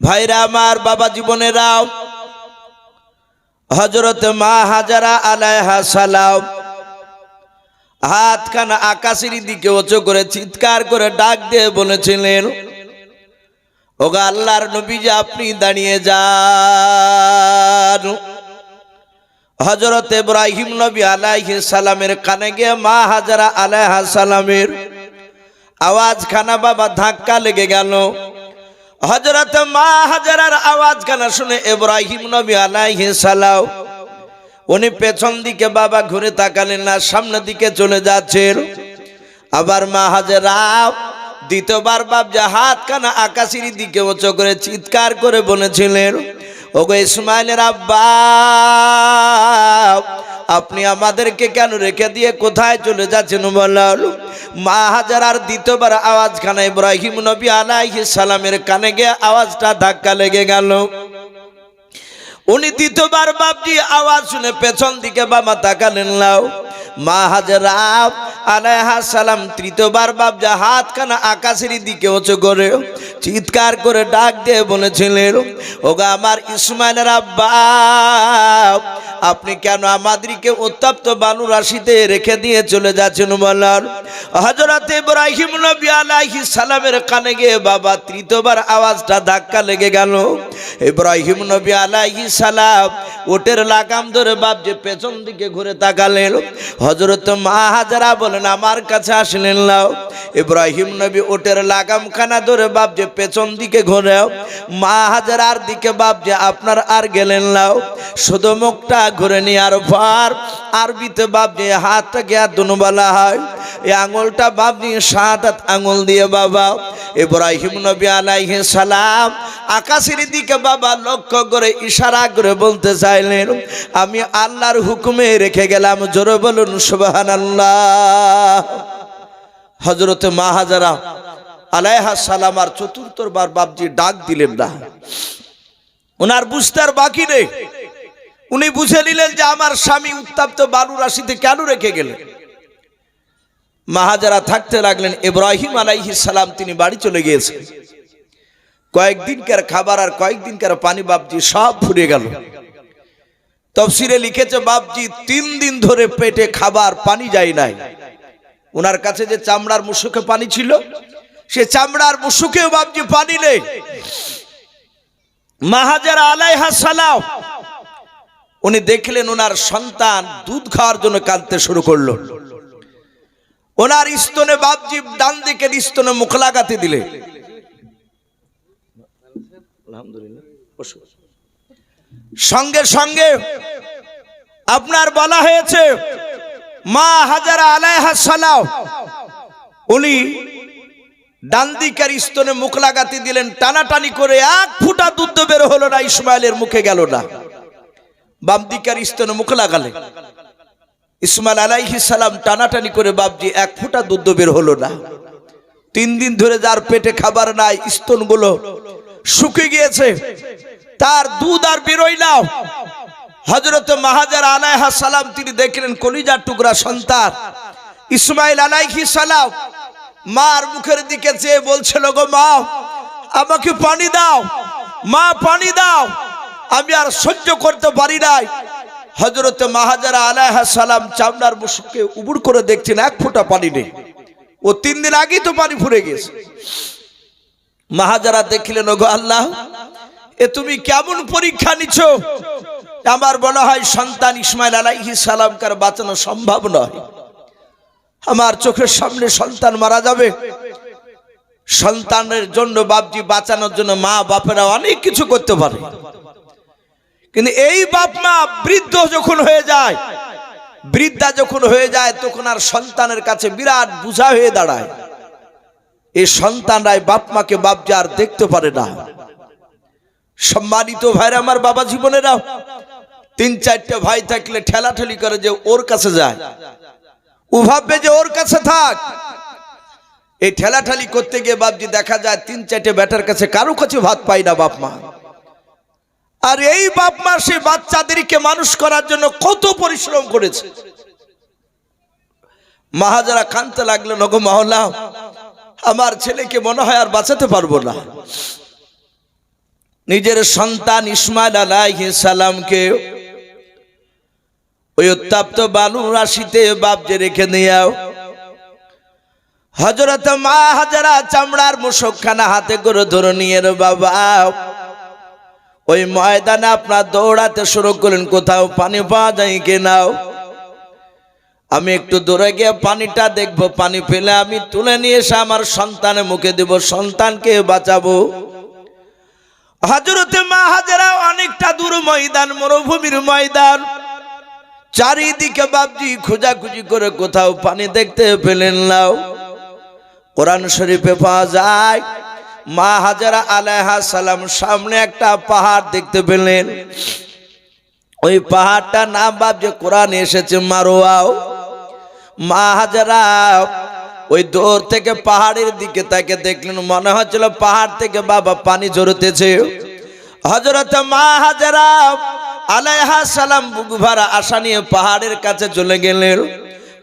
ভাইরা আমার বাবা জীবনেরাও হজরত মা হাজারা আলাইহা সালাম। হাতখানা আকাশের দিকে উঁচু করে চিৎকার করে ডাক দিয়ে বলেছিলেন, ওগা আল্লাহর নবী যে আপনি দাঁড়িয়ে যান। হজরত ইব্রাহিম নবী আলাইহি সালামের কানে গিয়ে মা হাজারা আলাইহা সালামের আওয়াজ খানা বাবা ধাক্কা লেগে গেল। হজরত মা হাজারার আওয়াজ খানা শুনে ইব্রাহিম নবী আলাইহি সালাও উনি পেছন দিকে বাবা ঘুরে তাকালেন না, সামনের দিকে চলে যাচ্ছেন। আবার মা হাজারা দ্বিতীয়বার বাপ যে হাত কানা আকাশের দিকে উঁচু করে চিৎকার করে বলেছিলেন, ওগো ইসমাইলের আব্বা আপনি আমাদেরকে কেন রেখে দিয়ে কোথায় চলে যাচ্ছেন বলাল মা হাজারার দ্বিতীয়বার আওয়াজ খানা ইব্রাহিম নবী আলাইহিস সালামের কানে গিয়ে আওয়াজটা ধাক্কা লেগে গেল। উনি দ্বিতীয়বার বাপজি আওয়াজ শুনে পেছন দিকে বাবা তাকালেন লাও মা হাজরা আলাইহা সালাম তৃতীয়বার বাপজা হাত কানা আকাশের দিকে উঁচু করে চিৎকার করে ডাক দিয়ে বলেছিলেন, ওগা আমার ইসমাইলের আব্বা, আপনি কেন আমাদেরকে উত্তপ্ত বানু রাশিতে রেখে দিয়ে চলে যাচ্ছেন বলার? হজরত ইব্রাহিম নবী আলাইহি সালামের কানে গিয়ে বাবা তৃতীয়বার আওয়াজটা ধাক্কা লেগে গেল। ইব্রাহিম নবী আলাইহি সালাম ওটের লাগাম ধরে বাপ যে পেছন দিকে ঘুরে তাকালেন। হজরত মা হাজারা বলেন, আমার কাছে আসলেন লাও ইব্রাহিম নবী ওটের লাগাম খানা ধরে বাপ যে পেছন দিকে ঘুরে মা হাজারার দিকে বাপ যে আপনার আর গেলেন লাও। শুধু মুখটা ঘুরে নিয়ে আর পর আরবিতে বাপ যে হাতটাকে আর দুনো বলা হয়। এই আঙুলটা বাপ নিয়ে সাত হাত আঙুল দিয়ে বাবা। ইব্রাহিম নবী আলাইহি সালাম আকাশের দিকে বাবা লক্ষ্য করে ইশারা করে বলতে চাইলেন, আমি আল্লাহর হুকুমে রেখে গেলাম, জোরে বলুন সুবহানাল্লাহ। হজরত মা হাজারা আলাইহা সালাম আর চতুর্থবার বাপজি ডাক দিলেন না। ওনার বুঝতে আর বাকি নেই। উনি বুঝে নিলেন যে আমার স্বামী উত্তাপ্ত বালু রাশিতে কেন রেখে গেলেন? মাহাজারা থাকতে লাগলেন, ইব্রাহিম আলাইহি সালাম তিনি বাড়ি চলে গিয়েছেন। কয়েকদিনকার খাবার আর কয়েকদিনকার পানি বাপজি সব ফুরিয়ে গেল। তফসিরে লিখেছে, বাপজি তিন দিন ধরে পেটে খাবার পানি যায় নাই। ওনার কাছে যে চামড়ার মুসুকে পানি ছিল সে চামড়ার মুসুকেও বাপজি পানি নেই। মাহাজারা আলাইহা সালাম, উনি দেখলেন ওনার সন্তান দুধ খাওয়ার জন্য কাঁদতে শুরু করল। ওনার স্তনে বাপজি ডান দিকের স্তনে মুখ লাগাতে দিলে। সঙ্গে সঙ্গে আপনার বলা হয়েছে, মা হাজারা আলাইহা সালাও উনি ডান স্তনে মুখ লাগাতে দিলেন, টানাটানি করে এক ফুটা দুধ বের হলো না, ইসমাইলের মুখে গেল না। বাম দিকের স্তনে মুখ লাগালে। ইসমাইল আলাইহি সালাম টানাটানি করে, বাপজি, এক ফুটা দুধ বের হলো না। তিন দিন ধরে যার পেটে খাবার নাই, স্তনগুলো শুকে গিয়েছে। তার দুধ আর বেরোই না। হজরত মাহাজার আলাইহা সালাম তিনি দেখলেন, কলিজার টুকরা সন্তান। ইসমাইল আলাইহি সালাম মার মুখের দিকে চেয়ে বলছিল, গো মা, আমাকে পানি দাও, মা, পানি দাও। আমি আর সহ্য করতে পারি নাই। হজরত মাহাজারা আলাইহা সালাম চামড়ার মুসুককে উবুড় করে দেখছেন, এক ফোঁটা পানি নেই। ও তিন দিন আগেই তো পানি ফুরে গেছে। মাহাজারা দেখলেন, ওগো আল্লাহ, এ তুমি কেমন পরীক্ষা নিছ আমার বলা হয় সন্তান ইসমাইল আলাইহি সালামকার বাঁচানো সম্ভব নয়। আমার চোখের সামনে সন্তান মারা যাবে। সন্তানের জন্য বাপজি বাঁচানোর জন্য মা বাপেরা অনেক কিছু করতে পারে। কিন্তু এই বাপ মা বৃদ্ধ যখন হয়ে যায়, বৃদ্ধা যখন হয়ে যায়, তখন আর সন্তানের কাছে বিরাট বুঝা হয়ে দাঁড়ায়। এই সন্তানরাই বাপ মাকে বাপ যে আর দেখতে পারে না। সম্মানিত ভাইরা আমার বাবা জীবনেরা, তিন চারটে ভাই থাকলে ঠেলাঠেলি করে যে ওর কাছে যায়। ও ভাববে যে ওর কাছে থাক। এই ঠেলাঠালি করতে গিয়ে বাপজি দেখা যায় তিন চারটে ব্যাটার কাছে কারও কাছে ভাত পাই না বাপ মা। আর এই বাপ মা সে বাচ্চাদেরকে মানুষ করার জন্য কত পরিশ্রম করেছে। মাহাজারা কানতে লাগলেন ওগো মাওলা, আমার ছেলেকে মনে হয় আর বাঁচাতে পারব না। নিজের সন্তান ইসমাইল আলাইহিস সালামকে ওই উত্তাপ্ত বালু রাশিতে বাপজে রেখে নিয়াও। হজরত মা হাজারা চামড়ার মুশকখানা হাতে করে ধরে নিয়ে বাবা। ওই ময়দানে আপনার দৌড়াতে শুরু করলেন, কোথাও পানি পাওয়া যায় কিনাও আমি একটু দূরে গিয়ে পানিটা দেখব, পানি পেলে আমি তুলে নিয়ে এসে আমার সন্তানের মুখে দেব, সন্তানকে বাঁচাবো। হজরতে মা হাজারা অনেকটা দূর ময়দান, মরুভূমির ময়দান। চারিদিকে বাবজি খোঁজাখুঁজি করে কোথাও পানি দেখতে পেলেন নাও কোরআন শরীফে পাওয়া যায়, মা হাজারা আলাইহা সালাম সামনে একটা পাহাড় দেখতে পেলেন। ওই পাহাড়টা নাম বাবজি কোরআন এসেছে, মারোয়াও। মা হাজারা ওই দূর থেকে পাহাড়ের দিকে তাকে দেখলেন, মনে হচ্ছিল পাহাড় থেকে বাবা পানি ঝরতেছে। হজরত মা হাজারা আলাইহা সালাম, বুক ভরা আশা নিয়ে পাহাড়ের কাছে চলে গেলেন।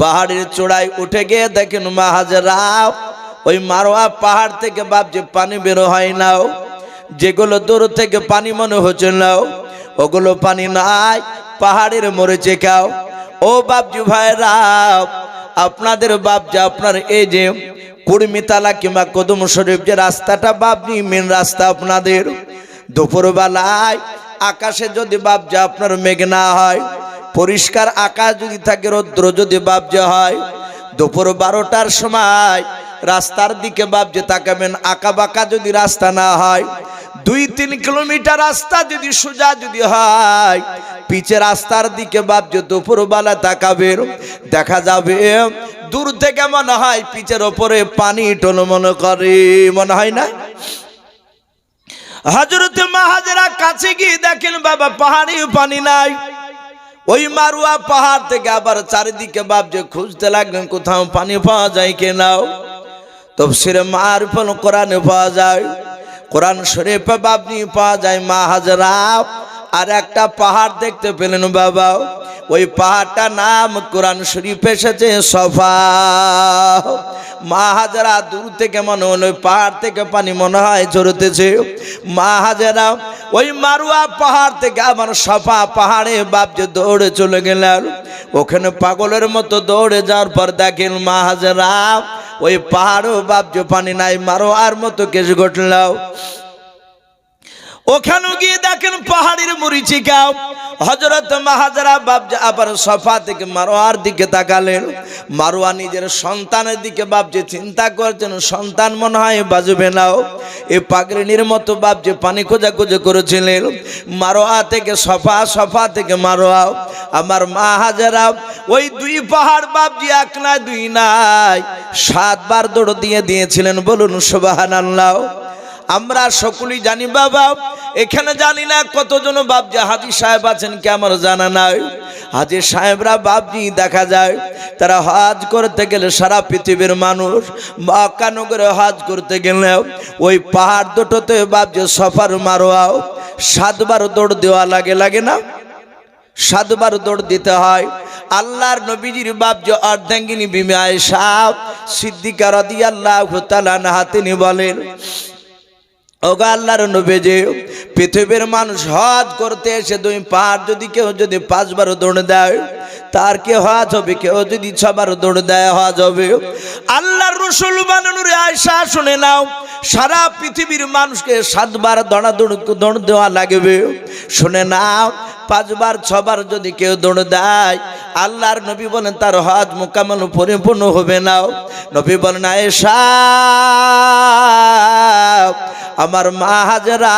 পাহাড়ের চূড়ায় উঠে গিয়ে দেখেন মা হাজারা, ওই মারোয়া পাহাড় থেকে যে পানি বেরো হয় নাও, যেগুলো দূর থেকে পানি মনে হচ্ছে নাও, ওগুলো পানি নাই, পাহাড়ের মরেছে খাও। ও বাপজি ভাইরা, আপনাদের যে আপনার এই যে কুড়মিতালা কিংবা কদম শরীফ যে রাস্তাটা বাপনি মেন রাস্তা আপনাদের। দুপুরবেলায় আকাশে যদি যে আপনার মেঘ না হয়, পরিষ্কার আকাশ যদি থাকে, রৌদ্র যদি যে হয়, দুপুর বারোটার সময় রাস্তার দিকে যে তাকাবেন আঁকা বাঁকা যদি রাস্তা না হয়, দুই তিন কিলোমিটার রাস্তা যদি সোজা যদি হয় পিচে রাস্তার দিকে যে দুপুরবেলা তাকাবেন, দেখা যাবে দূর থেকে মনে হয় পিচের ওপরে পানি টন মনে করে, মনে হয় না? হজরত মাহাজেরা কাছে গিয়ে দেখেন, বাবা পাহাড়ি পানি নাই। ওই মারুয়া পাহাড় থেকে আবার চারিদিকে বাপ যে খুঁজতে লাগলেন কোথাও পানি পাওয়া যায় কেনাও তফসিরে মারফল কোরআনে পাওয়া যায়, কোরআন শরীফে বাপনি পাওয়া যায় মা হাজরা আর একটা পাহাড় দেখতে পেলেন বাবা। ওই পাহাড়টা নাম কোরআন শরীফ এসেছে, সফা। মা হাজারা দূর থেকে মনে হলো, ওই পাহাড় থেকে পানি মনে হয় ঝরতেছে। মা হাজারা ওই মারুয়া পাহাড় থেকে আমার সফা পাহাড়ে বাপ যে দৌড়ে চলে গেলেন, ওখানে পাগলের মতো দৌড়ে যাওয়ার পর দেখেন মা হাজারা ওই পাহাড়ও বাপ যে পানি নাই মারো আর মতো কেস ঘটলাও ওখানে গিয়ে দেখেন পাহাড়ের মরিচিকা হজরত মাহাজারা বাবজা আবার সফা থেকে মারোয়ার দিকে তাকালেন। মারোয়া নিজের সন্তানের দিকে বাবজে চিন্তা করছেন, সন্তান মনে হয় বাজবে নাও এ পাগরিনীর মতো বাবজে পানি খোঁজা খুঁজে করেছিলেন। মারোয়া থেকে সফা সফা থেকে মারোয়া। আমার মা হাজারা ওই দুই পাহাড় বাবজি এক নাই, দুই নাই, সাতবার দৌড় দিয়ে দিয়েছিলেন, বলুন সুবাহান আল্লাহ আমরা সকলেই জানি, বাবা। এখানে জানি না কতজন বাবজি হাজি সাহেব আছেন কি আমার জানা নাই। হাজি সাহেবরা বাবজি দেখা যায়, তারা হজ করতে গেলে সারা পৃথিবীর মানুষ মক্কানগরে হজ করতে গেলে ওই পাহাড় দুটোতে বাবজি সফার মারোয়াও, সাতবার দৌড় দেওয়া লাগে লাগে না? সাতবার দৌড় দিতে হয়। আল্লাহর নবীজির বাপ যে অর্ধাঙ্গিনী বিমে আয়সা সিদ্দিকা রদি আল্লাহ তিনি বলেন ওগা আল্লাহর নবীজি, পৃথিবীর মানুষ হজ করতে এসে দুই পার যদি কেউ যদি পাঁচবার দৌড় দেয়, তার কে হজ হবে? কেউ যদি ছবার দৌড় দেয়, হজ হবে। আল্লাহর রসুল বানানোর আয়সা শুনে নাও, সারা পৃথিবীর মানুষকে সাতবার দৌড়া দৌড় দৌড় দেওয়া লাগবে। শুনে নাও পাঁচবার, ছবার যদি কেউ দৌড় দেয়, আল্লাহর নবী বলেন, তার হজ মোকামল পরিপূর্ণ হবে না। নবী বলেন, আয়েশা, আমার মা হাজারা,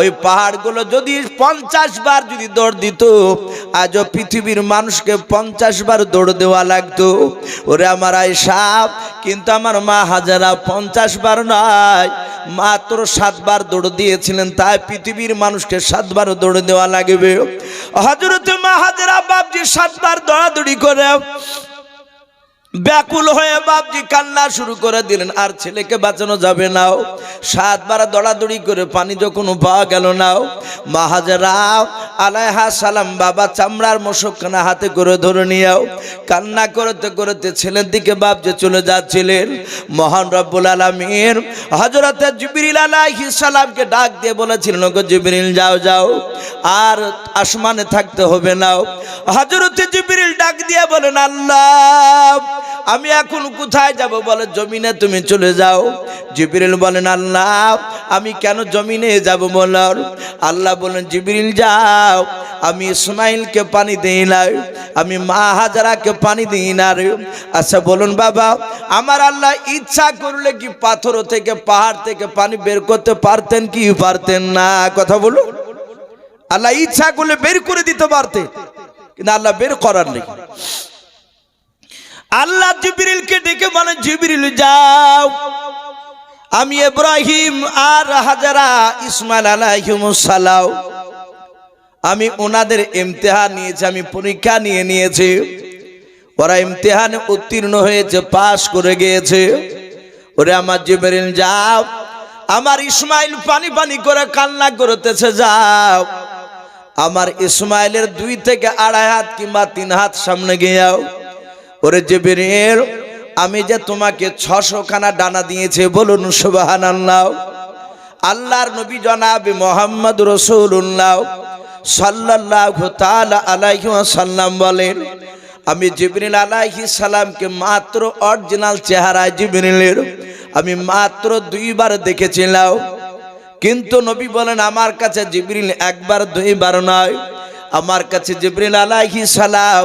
ওই পাহাড়গুলো যদি পঞ্চাশ বার যদি দৌড় দিত, আজও পৃথিবীর মানুষকে পঞ্চাশ বার দৌড় দেওয়া লাগতো। ওরে আমার আয় সাপ কিন্তু আমার মা হাজারা পঞ্চাশ বার নয় মাত্র সাতবার দৌড় দিয়েছিলেন, তাই পৃথিবীর মানুষকে সাতবার দৌড় দেওয়া লাগবে। হজরত মা হাজারা বাবজি সাতবার দৌড়াদৌড়ি করে। ব্যাকুল হয়ে বাপজি কান্না শুরু করে দিলেন, আর ছেলেকে বাঁচানো যাবে নাও সাতবার দড়াদড়ি করে পানি যখন পাওয়া গেল নাও মাহাজারাও আলাইহা সালাম, বাবা চামড়ার মশকখানা হাতে করে ধরে নিয়েও কান্না করতে করতে ছেলের দিকে বাপ যে চলে যাচ্ছিলেন। মহান রব্বুল আলমীর হজরতে জিবরিল আলাইহি সালামকে ডাক দিয়ে বলেছিলেন গো জিবরিল, যাও যাও। আর আসমানে থাকতে হবে নাও হজরতে জিবরিল ডাক দিয়ে বলেন, আল্লাহ আমি এখন কোথায় যাব বলে জমিনে তুমি চলে যাও। জিবরিল বলেন, আল্লাহ, আমি কেন জমিনে যাব বলার? আল্লাহ বলেন, জিবরিল, যাও। আমি ইসমাইলকে পানি দিই না, আমি মা হাজারাকে পানি দিই না রে। আচ্ছা বলুন বাবা, আমার আল্লাহ ইচ্ছা করলে কি পাথর থেকে, পাহাড় থেকে পানি বের করতে পারতেন কি পারতেন না? কথা বলুন। আল্লাহ ইচ্ছা করলে বের করে দিতে পারতেন, কিন্তু আল্লাহ বের করার নেই। আল্লাহ জিবরিলকে ডেকে বলেন জিবরিল, যাও। আমি ইব্রাহিম আর হাজারা ইসমাইল আলাইহিমুসালাম আমি ওনাদের ইমতেহান নিয়েছি, আমি পরীক্ষা নিয়ে নিয়েছি। ওরা ইমতেহানে উত্তীর্ণ হয়েছে, পাশ করে গিয়েছে। ওরে আমার জিবরিল, যাও। আমার ইসমাইল পানি পানি করে কান্না করতেছে, যাও। আমার ইসমাইলের দুই থেকে আড়াই হাত কিংবা তিন হাত সামনে গিয়েও ওরে জিবরিল আমি যে তোমাকে ছশো খানা ডানা দিয়েছে, বলুন সুবাহান আল্লাহ আল্লাহর নবী জনাবি মোহাম্মদ রসুল্লাহ সাল্লাহ তালা আলাইহি সাল্লাম বলেন, আমি জিবরিল আলাইহি সালামকে মাত্র অরিজিনাল চেহারায় জিবরিলের, আমি মাত্র দুইবার দেখেছিলাম। কিন্তু নবী বলেন, আমার কাছে জিবরিল একবার, দুইবার নয়। আমার কাছে জিবরিল আলাইহি সালাম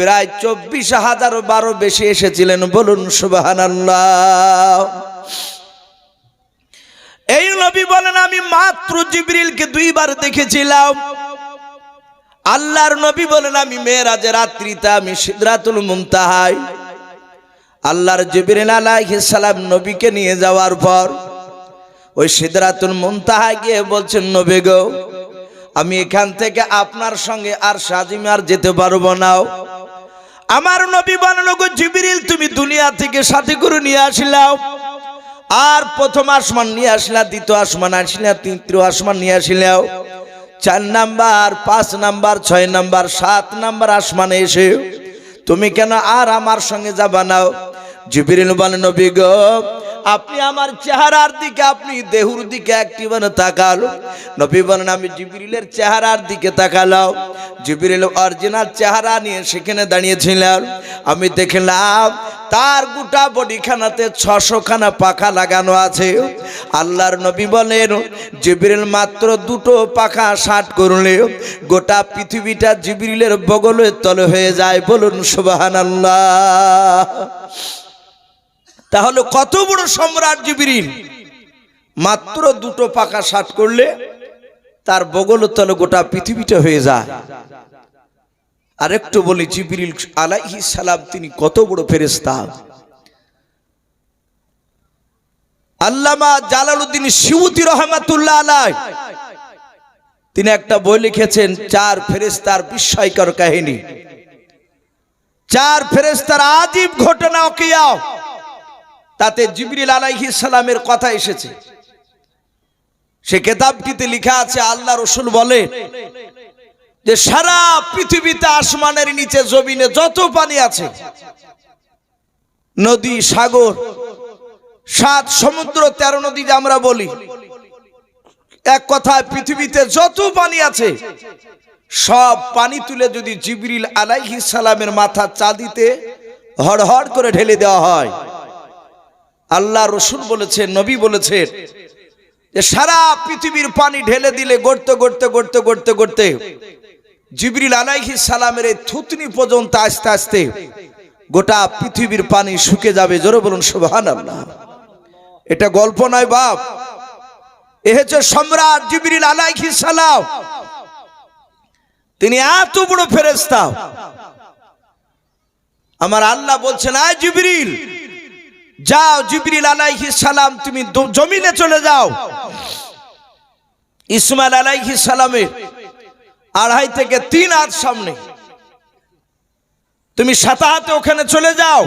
প্রায় চব্বিশ হাজার বারো বেশি এসেছিলেন। বলুন সুবাহান এই নবী বলেন, আমি মাত্র জিবরিলকে দুইবার দেখেছিলাম। আল্লাহর নবী বলেন, আমি মেয়েরাজের রাত্রিতে, আমি সিদ্রাতুল মুমতাহাই আল্লাহর জিবরিল আলাইহিস সালাম নবীকে নিয়ে যাওয়ার পর, ওই সিদ্রাতুল মুমতাহায় গিয়ে বলছেন, নবী গো আমি এখান থেকে আপনার সঙ্গে আর সাজিমে আর যেতে পারব না। আমার নবী বানানো গো জিবিরিল, তুমি দুনিয়া থেকে সাথে করে নিয়ে আসলাও। আর প্রথম আসমান নিয়ে আসলা, দ্বিতীয় আসমান আসলা, তৃতীয় আসমান নিয়ে আসলাও। চার নাম্বার, পাঁচ নাম্বার, ছয় নাম্বার, সাত নাম্বার আসমানে এসে তুমি কেন আর আমার সঙ্গে যাবা নাও জিবিরিল বলে নবী আপনি আমার চেহারার দিকে, আপনি দেহুর দিকে একটিবার তাকালো। নবী বলেন, আমি জিবিরিলের চেহারার দিকে তাকালাম। জিবিরিল অরিজিনাল চেহারা নিয়ে সেখানে দাঁড়িয়েছিলাম আমি দেখলাম, তার গোটা বডিখানাতে ছশো খানা পাখা লাগানো আছে। আল্লাহর নবী বলেন, জিবিরিল মাত্র দুটো পাখা ষাট করলে গোটা পৃথিবীটা জিবিরিলের বগলের তলে হয়ে যায়। বলুন সুবাহান আল্লাহ তাহলে কত বড় সম্রাট জিবিরিল মাত্র দুটো পাকা শাট করলে তার বগল তলে গোটা পৃথিবীটা হয়ে যায়। আর একটু বলি, জিবিরিল আলাইহি সালাম, তিনি কত বড় ফেরেস্তা আল্লামা জালালউদ্দিন শিউতি রহমাতুল্লাহ আলাই তিনি একটা বই লিখেছেন, চার ফেরেস্তার বিস্ময়কর কাহিনী। চার ফেরেস্তার আজীব ঘটনা কিয়াও তাতে জিবরিল আলাইহি সালামের কথা এসেছে। সে কেতাবটিতে লেখা আছে, আল্লাহ রসুল বলে যে সারা পৃথিবীতে আসমানের নিচে জমিনে যত পানি আছে, নদী, সাগর, সাত, সমুদ্র, তেরো নদী যে আমরা বলি, এক কথায় পৃথিবীতে যত পানি আছে, সব পানি তুলে যদি জিবরিল আলাইহি সালামের মাথা চাঁদিতে হড়হড় করে ঢেলে দেওয়া হয় আল্লাহ রসুল বলেছেন নবী বলেছেন যে সারা পৃথিবীর পানি ঢেলে দিলে গড়তে গড়তে গড়তে গড়তে গড়তে জিবরিল আলাইহি সালামের এই থুতনি পর্যন্ত আস্তে আস্তে গোটা পৃথিবীর পানি শুকে যাবে। জোরে বলুন সুবহান আল্লাহ এটা গল্প নয় বাপ। এ হচ্ছে সম্রাট জিবরিল আলাইহি সালাম। তিনি এত বড় ফেরেস্তা আমার আল্লাহ বলছেন, আয় জিবরিল যাও জিবরিল আলাইহি সালাম, তুমি জমিনে চলে যাও। ইসমাইল আলাইহি সালামের আড়াই থেকে তিন হাত সামনে। তুমি সাতাহাতে ওখানে চলে যাও।